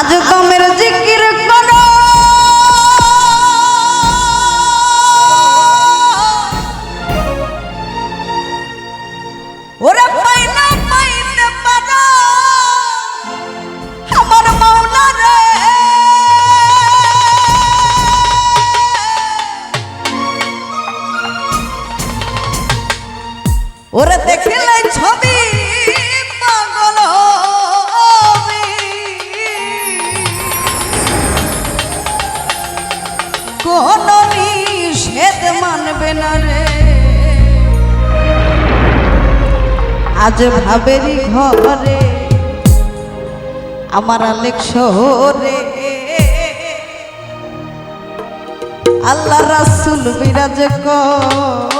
আজ গমের যে আজ ভাবেরি ঘরে আমার আলেক শহরে। আল্লাহ রাসুল বিরাজ কর।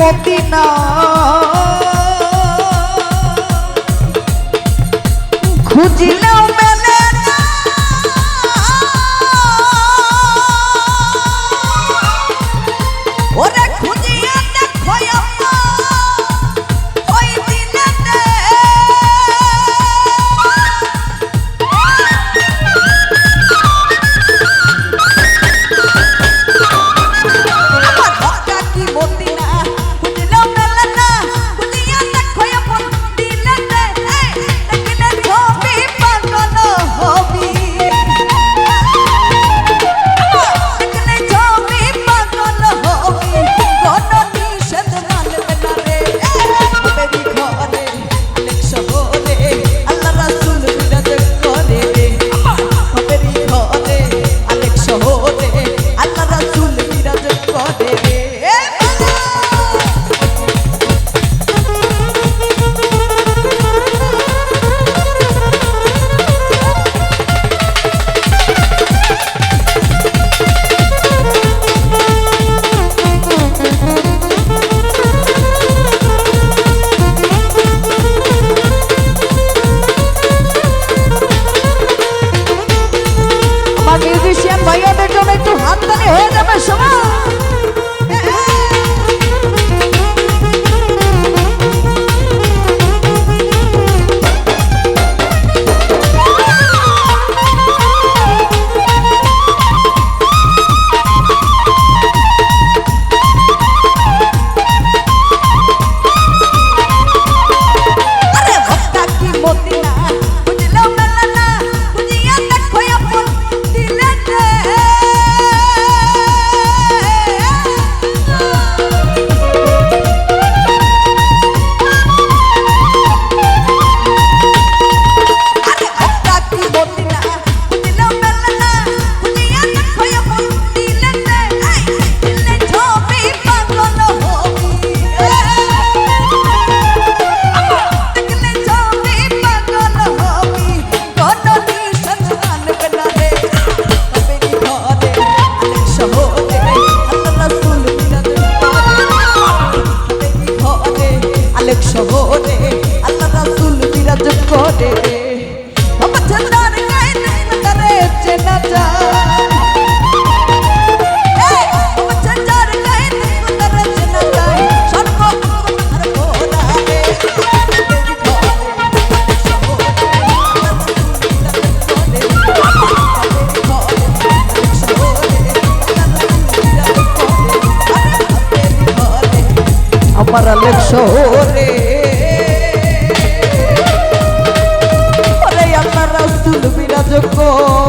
মতিনা আমার আলেক শহরে। আল্লাহ রাসূল বিরাজ করে